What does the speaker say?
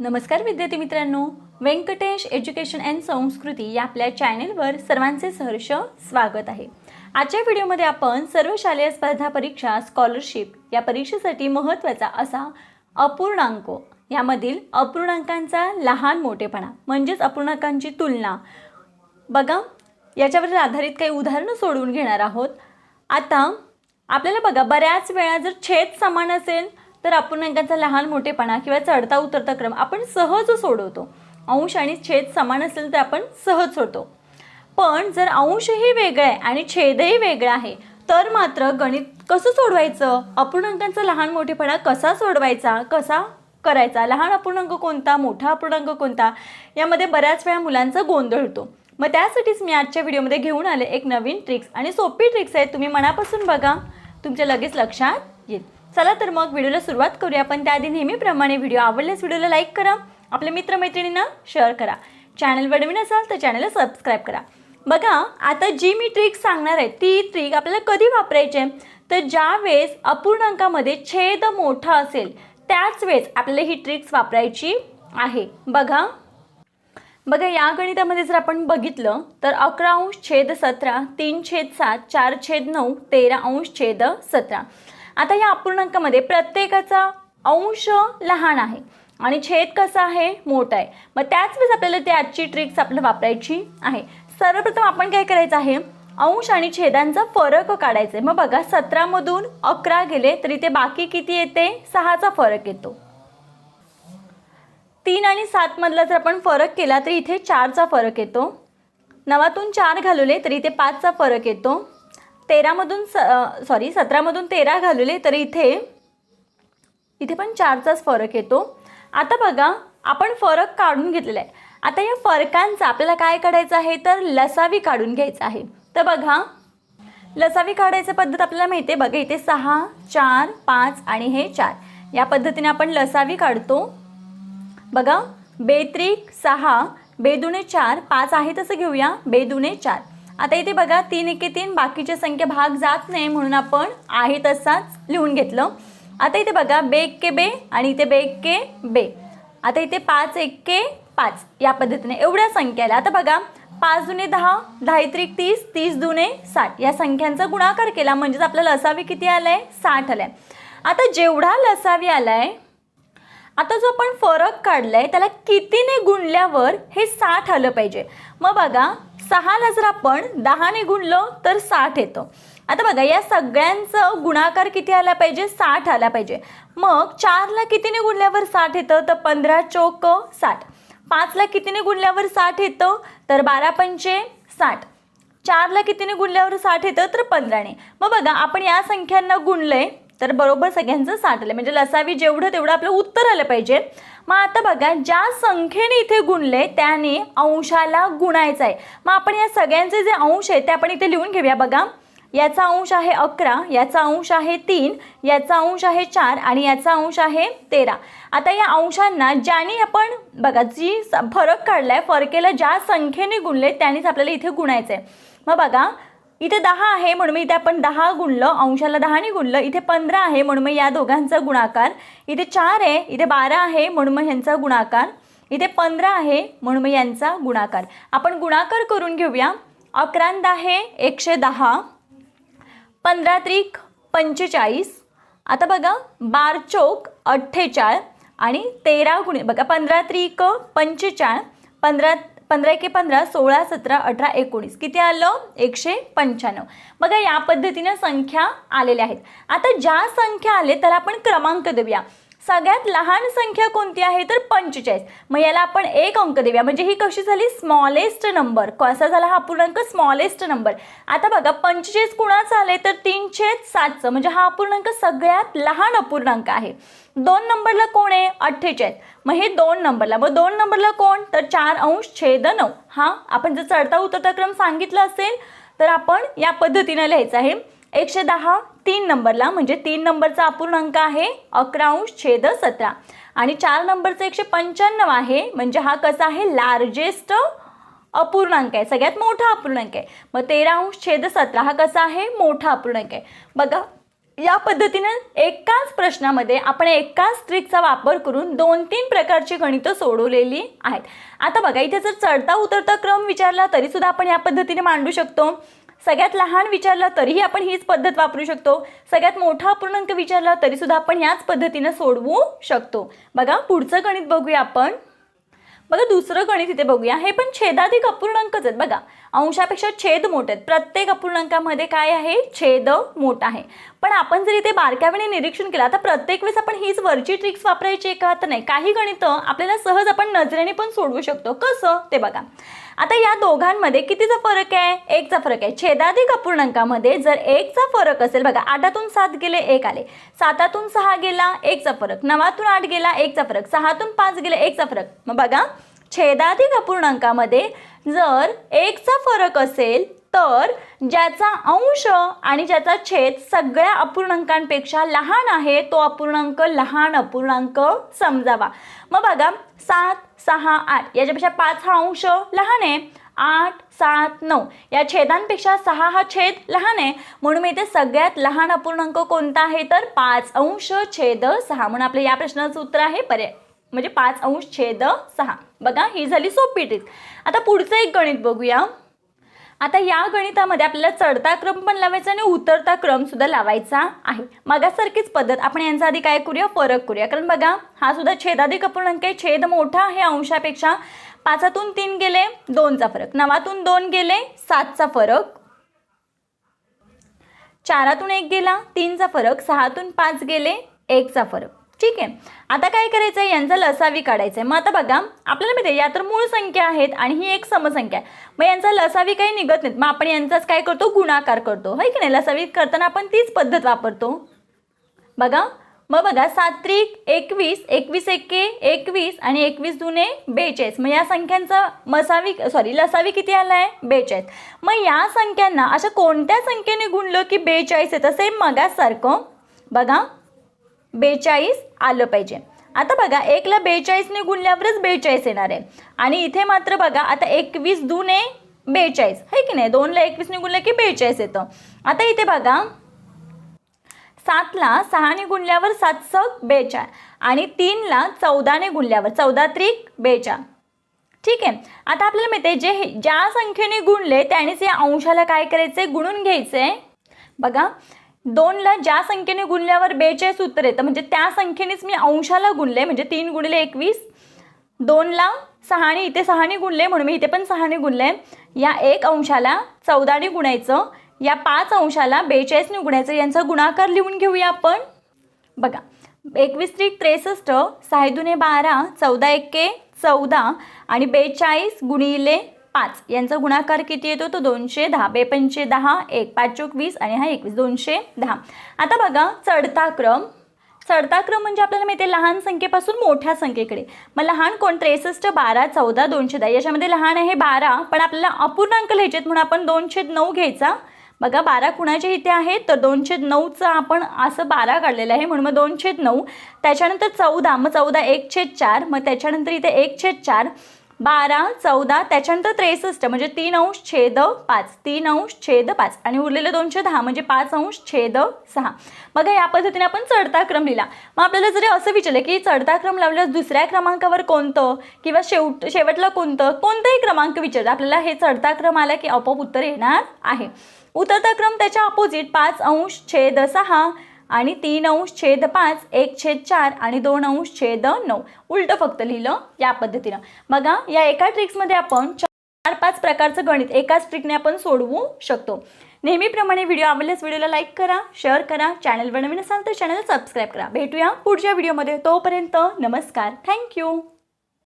नमस्कार विद्यार्थी मित्रांनो. व्यंकटेश एज्युकेशन अँड संस्कृती या आपल्या चॅनेलवर सर्वांचे सहर्ष स्वागत आहे. आजच्या व्हिडिओमध्ये आपण सर्व शालेय स्पर्धा परीक्षा स्कॉलरशिप या परीक्षेसाठी महत्त्वाचा असा अपूर्णांक यामधील अपूर्णांकांचा लहान मोठेपणा म्हणजेच अपूर्णांकांची तुलना बघा. याच्यावर आधारित काही उदाहरणं सोडवून घेणार आहोत. आता आपल्याला बघा बऱ्याच वेळा जर छेद समान असेल तर अपूर्णांकांचा लहान मोठेपणा किंवा चढता उतरता क्रम आपण सहज सोडवतो. अंश आणि छेद समान असेल तर आपण सहज सोडतो. पण जर अंशही वेगळा आहे आणि छेदही वेगळा आहे तर मात्र गणित कसं सोडवायचं? अपूर्णांकांचा लहान मोठेपणा कसा सोडवायचा? कसा करायचा? लहान अपूर्णांक कोणता? मोठा अपूर्णांक कोणता? यामध्ये बऱ्याच वेळा मुलांचा गोंधळ होतो. मग त्यासाठीच मी आजच्या व्हिडिओमध्ये घेऊन आले एक नवीन ट्रिक्स आणि सोपी ट्रिक्स आहे तुम्ही मनापासून बघा. तुमच्या लगेच लक्षात येईल. चला तर मग व्हिडिओला सुरुवात करूया. पण त्याआधी नेहमीप्रमाणे व्हिडिओ आवडल्यास व्हिडिओला लाईक करा. आपल्या मित्रमैत्रिणींना शेअर करा. चॅनलवर नवीन असाल तर चॅनलला सबस्क्राईब करा. बघा आता जी मी ट्रिक सांगणार आहे ती ट्रिक आपल्याला कधी वापरायची आहे? तर ज्या वेळेस अपूर्णांकामध्ये छेद मोठा असेल त्याच वेळेस आपल्याला ही ट्रिक्स वापरायची आहे. बघा. बघा या गणितामध्ये जर आपण बघितलं तर अकरा अंश छेद सतरा तीन छेद सात चार छेद नऊ तेरा अंश छेद सतरा. आता या अपूर्णांकामध्ये प्रत्येकाचा अंश लहान आहे आणि छेद कसा आहे? मोठा आहे. मग त्याच वेळेस आपल्याला ती आजची ट्रिक्स आपल्याला वापरायची आहे. सर्वप्रथम आपण काय करायचं आहे? अंश आणि छेदांचा फरक काढायचा आहे. मग बघा सतरामधून अकरा गेले तरी ते बाकी किती येते? सहाचा फरक येतो. तीन आणि सातमधला जर आपण फरक केला तर इथे चारचा फरक येतो. नवातून चार घालवले तर इथे पाचचा फरक येतो. तेरामधून स सॉरी सतरामधून तेरा घालवले तर इथे इथे पण चारचाच फरक येतो. आता बघा आपण फरक काढून घेतलेला आहे. आता या फरकांचा आपल्याला काय काढायचं आहे? तर लसावी काढून घ्यायचं आहे. तर बघा लसावी काढायची पद्धत आपल्याला माहिती आहे. बघा इथे सहा चार पाच आणि हे चार. या पद्धतीने आपण लसावी काढतो. बघा बेत्रिक सहा बेदुणे चार पाच आहे तसं घेऊया. बेदुणे चार. आता इथे बघा तीन एके तीन बाकीचे संख्या भाग जात नाही म्हणून आपण आहे तसाच लिहून घेतलं. आता इथे बघा बे के बे आणि इथे बे के बे. आता इथे पाच एक्के पाच या पद्धतीने एवढ्या संख्या आल्या आता बघा पाच दुने दहा दहा त्रिक तीस तीस दुने साठ. या संख्यांचा गुणाकार केला म्हणजेच आपला लसावी किती आलाय? साठ आलाय. आता जेवढा लसावी आलाय आता जो आपण फरक काढला आहे त्याला कितीने गुणल्यावर हे साठ आलं पाहिजे. मग बघा सहाला जर आपण दहाने गुणलं तर साठ येतं. आता बघा या सगळ्यांचं गुणाकार किती आला पाहिजे? साठ आला पाहिजे. मग चारला कितीने गुणल्यावर साठ येतं? तर पंधरा चोक साठ. पाचला कितीने गुणल्यावर साठ येतं? तर बारा पंचे साठ. चारला कितीने गुणल्यावर साठ येतं? तर पंधराने. मग बघा आपण या संख्यांना गुणलंय. तर बरोबर सगळ्यांचं साठ आलं म्हणजे लसावी जेवढं तेवढं आपलं उत्तर आलं पाहिजे. मग आता बघा ज्या संख्येने इथे गुणले त्याने अंशाला गुणायचं आहे मग आपण या सगळ्यांचे जे अंश आहेत ते आपण इथे लिहून घेऊया बघा. याचा अंश आहे अकरा याचा अंश आहे तीन याचा अंश आहे चार आणि याचा अंश आहे तेरा. आता या अंशांना ज्याने आपण बघा जी स- फरक आहे फरकेला ज्या संख्येने गुणले त्यानेच आपल्याला इथे गुणायचं आहे मग बघा इथे दहा आहे म्हणून मग इथे आपण दहा गुणलं अंशाला दहाने गुणलं इथे पंधरा आहे म्हणून मग या दोघांचा गुणाकार. इथे चार आहे इथे बारा आहे म्हणून मग ह्यांचा गुणाकार. इथे पंधरा आहे म्हणून मग यांचा गुणाकार. आपण गुणाकार करून घेऊया. अकरा आहे एकशे दहा पंधरा त्रिक पंचेचाळीस. आता बघा बार चौक अठ्ठेचाळ आणि तेरा गुणे बघा पंधरा त्रिक पंचेचाळ पंधरा पंधरा एके पंधरा सोळा सतरा अठरा एकोणीस. किती आलं? एकशे पंच्याण्णव. बघा या पद्धतीनं संख्या आलेल्या आहेत. आता ज्या संख्या आले त्याला आपण क्रमांक देऊया. सगळ्यात लहान संख्या कोणती आहे? तर पंचेचाळीस. मग याला आपण एक अंक देऊया. म्हणजे ही कशी झाली? स्मॉलेस्ट नंबर कसा झाला हा पूर्णांक स्मॉलेस्ट नंबर आता बघा पंचेचाळीस कुणाचं आले तर तीन छेद सातचं. म्हणजे हा अपूर्णांक सगळ्यात लहान अपूर्णांक आहे. दोन नंबरला कोण आहे? अठ्ठेचाळीस. मग हे दोन नंबरला. मग दोन नंबरला कोण? तर चार अंश छेद नऊ. हा आपण जर चढता उतरता क्रम सांगितला असेल तर आपण या पद्धतीनं लिहायचं आहे. एकशे दहा तीन नंबरला म्हणजे तीन नंबरचा अपूर्णांक आहे अकरा अंश छेद सतरा. आणि चार नंबरचा एकशे पंच्याण्णव आहे म्हणजे हा कसा आहे? लार्जेस्ट अपूर्णांक आहे सगळ्यात मोठा अपूर्णांक आहे. मग तेरा अंश छेद सतरा हा कसा आहे? मोठा अपूर्णांक आहे. बघा या पद्धतीनं एकाच प्रश्नामध्ये आपण एकाच ट्रिकचा वापर करून दोन तीन प्रकारची गणितं सोडवलेली आहेत. आता बघा इथे जर चढता उतरता क्रम विचारला तरीसुद्धा आपण या पद्धतीने मांडू शकतो. सगळ्यात लहान विचारला तरीही आपण हीच पद्धत वापरू शकतो. सगळ्यात मोठा अपूर्णांक विचारला तरी सुद्धा आपण याच पद्धतीने सोडवू शकतो. बघा पुढचं गणित बघूया आपण. बघा दुसरं गणित इथे बघूया. हे पण छेदाधिक अपूर्णांकच आहेत बघा. अंशापेक्षा छेद मोठे आहेत. प्रत्येक अपूर्णांकामध्ये काय आहे? छेद मोठा आहे. पण आपण जर इथे बारकाव्याने निरीक्षण केलं आता प्रत्येक वेळेस आपण हीच वरची ट्रिक्स वापरायची का? तर नाही. काही गणितं आपल्याला सहज आपण नजरेने पण सोडवू शकतो. कसं? ते बघा. आता या दोघांमध्ये कितीचा फरक आहे? एकचा फरक आहे. छेदाधिक अपूर्णांकामध्ये जर एकचा फरक असेल बघा आठातून सात गेले एक आले. सातातून सहा गेला एकचा फरक. नवातून आठ गेला एकचा फरक. सहातून पाच गेले एकचा फरक. मग बघा छेदाधिक अपूर्णांकामध्ये जर एकचा फरक असेल तर ज्याचा अंश आणि ज्याचा छेद सगळ्या अपूर्णांकांपेक्षा लहान आहे तो अपूर्णांक लहान अपूर्णांक समजावा. मग बघा सात सहा आठ. याच्यापेक्षा पाच हा अंश लहान आहे. आठ सात नऊ. या छेदांपेक्षा सहा हा छेद लहान आहे. म्हणून मी इथे सगळ्यात लहान अपूर्णांक कोणता आहे? तर पाच अंश छेद सहा. म्हणून आपल्या या प्रश्नाचं उत्तर आहे पर्याय. म्हणजे पाच अंश छेद सहा. बघा ही झाली सोपी ट्रिक आता पुढचं एक गणित बघूया. आता या गणितामध्ये आपल्याला चढता क्रम पण लावायचा आणि उतरता क्रम सुद्धा लावायचा आहे. मागासारखीच पद्धत. आपण यांचा आधी काय करूया? फरक करूया. कारण बघा हा सुद्धा छेदाधिक अपूर्णांक आहे. छेद मोठा आहे अंशापेक्षा पाचातून तीन गेले दोनचा फरक. नवातून दोन गेले सातचा फरक. चारातून एक गेला तीनचा फरक. सहातून पाच गेले एकचा फरक. ठीक आहे. आता काय करायचं आहे यांचा लसावी काढायचा आहे मग आता बघा आपल्याला माहिती आहे या तर मूळ संख्या आहेत आणि ही एक समसंख्या आहे. मग यांचा लसावी काही निघत नाहीत. मग आपण यांचाच काय करतो? गुणाकार करतो. होय की नाही? लसावी करताना आपण तीच पद्धत वापरतो. बघा. मग बघा सात्रिक एकवीस एकवीस एके एकवीस आणि एकवीस दुने बेचाळीस. मग या संख्यांचा मसावी सॉरी लसावी किती आला आहे बेचाळीस. मग या संख्यांना अशा कोणत्या संख्येने गुणलं की बेचाळीस येतं? सेम मगासारखं. बघा. बेचाळीस आलं पाहिजे. आता बघा एकला बेचाळीसने गुणल्यावरच बेचाळीस येणार आहे. आणि इथे मात्र बघा आता एकवीस दुने बेचाळीस. है की नाही? दोनला एकवीसने गुणलं की बेचाळीस येतं. आता इथे बघा सातला सहाने गुणल्यावर सातसक बेचाळ. आणि तीनला चौदाने गुणल्यावर चौदा त्रिक बेचाळ. ठीक आहे? आता आपल्याला माहिती आहे जे हे- ज्या संख्येने गुणले त्यानेच या अंशाला काय करायचे गुणून घ्यायचे बघा दोनला ज्या संख्येने गुणल्यावर बेचाळीस उत्तर येतं म्हणजे त्या संख्येनेच मी अंशाला गुणले म्हणजे तीन गुणिले एकवीस दोनला सहाने इथे सहाने गुणले म्हणून मी इथे पण सहाने गुणले या एक अंशाला चौदाने गुणायचं या पाच अंशाला बेचाळीसने गुणायचं यांचा गुणाकार लिहून घेऊया आपण. बघा एकवीस त्रिक त्रेसष्ट साहेदुने बारा चौदा एक्के चौदा आणि बेचाळीस गुणिले पाच. यांचा गुणाकार किती येतो? तो दोनशे दहा. बेपंचे दहा एक पाच चोक वीस आणि हा एकवीस. दोनशे दहा. आता बघा चढता क्रम चढता क्रम म्हणजे आपल्याला माहिती आहे लहान संख्येपासून मोठ्या संख्येकडे. मग लहान कोण? त्रेसष्ट बारा चौदा दोनशे दहा. याच्यामध्ये लहान आहे बारा पण आपल्याला अपूर्णांक लिहायचे म्हणून आपण दोनशे नऊ घ्यायचा. बघा बारा कुणाच्या इथे आहेत तर दोनशे नऊचं आपण असं बारा काढलेलं आहे. म्हणून मग दोनशे नऊ. त्याच्यानंतर चौदा. मग चौदा एक छेद चार. मग त्याच्यानंतर इथे एक छेद चार. बारा चौदा त्याच्यानंतर त्रेसष्ट म्हणजे तीन अंश छेद पाच तीन अंश छेद पाच. आणि उरलेले दोनशे दहा म्हणजे पाच अंश छेद सहा. बघा या पद्धतीने आपण चढता क्रम लिहिला. मग आपल्याला जरी असं विचारलं की चढता क्रम लावल्यास दुसऱ्या क्रमांकावर कोणतं किंवा शेवट शेवटला कोणतं कोणताही क्रमांक विचारतं आपल्याला हे चढता क्रम आला की आपोआप उत्तर येणार आहे. उतरता क्रम त्याच्या अपोजिट पाच अंश छेद सहा आणि तीन अंश छेद पाच एक छेद चार आणि दोन अंश छेद नऊ. उलटं फक्त लिहिलं या पद्धतीनं. बघा या एका ट्रिक्समध्ये आपण चार पाच प्रकारचं गणित एकाच ट्रिकने आपण सोडवू शकतो. नेहमीप्रमाणे व्हिडिओ आवडल्यास व्हिडिओला लाईक करा शेअर करा चॅनलवर नवीन असाल तर चॅनल सबस्क्राईब करा. भेटूया पुढच्या व्हिडिओमध्ये तोपर्यंत नमस्कार. थँक्यू